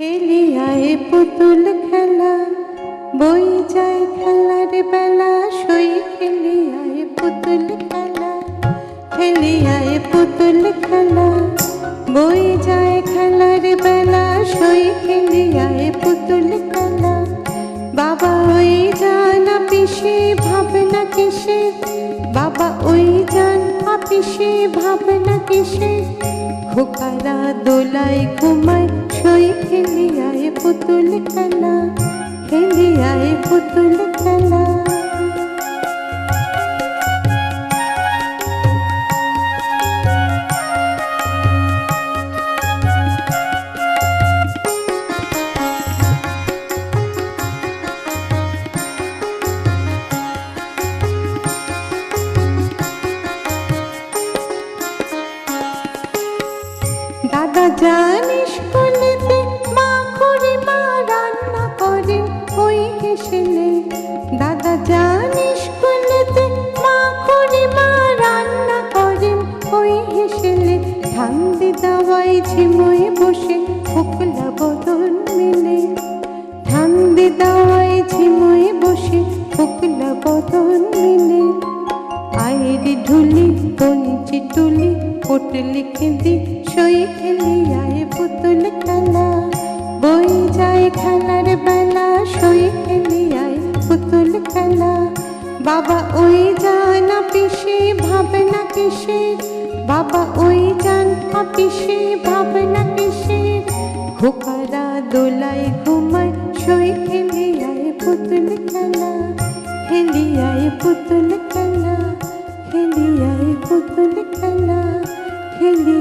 খেলি আয় পুতুল খেলা, বই যায় খেলার বেলা, সই খেলি আয় পুতুল খেলা খেলি আয় পুতুল খেলা, বই যায় খেলার বেলা, সই খেলি আয় পুতুল খেলা। বাবা ওই জানা পিসে ভাবনা কিসে? বাবা ওই জান পিসে ভাবনা কিসে? খোকারা দোলায় ঘুমায়, সই পুতুল খেলা খেলি আয় পুতুল খেলা দাদা জানিস হেসেলে দাদা জানিস বলেতে মা করে মা রান্না করেন, ওই হেসেলে ঠান্দি দাওয়াই ঝিময়ে বসে ফুকলা বদন মেলে। ঠান্দি দাওয়াই ঝিময়ে বসে ফুকলা বদন মেলে। আয়ের ঢুলি কঞ্চি টুলি পটলি খেলি সই খেলি আয় পুতুল খেলা। বই যায় খেলার বেলা, সই খেলা বাবা ওই যান পিসে ভাবনা কিসে? বাবা ওই যান পিসে ভাবনা কিসে? খোকারা দোলাই ঘুমাই সই খেলে আয় পুতুল খেলা। খেলি আয় পুতুল খেলা খেলি আয় পুতুল খেলা। খেলি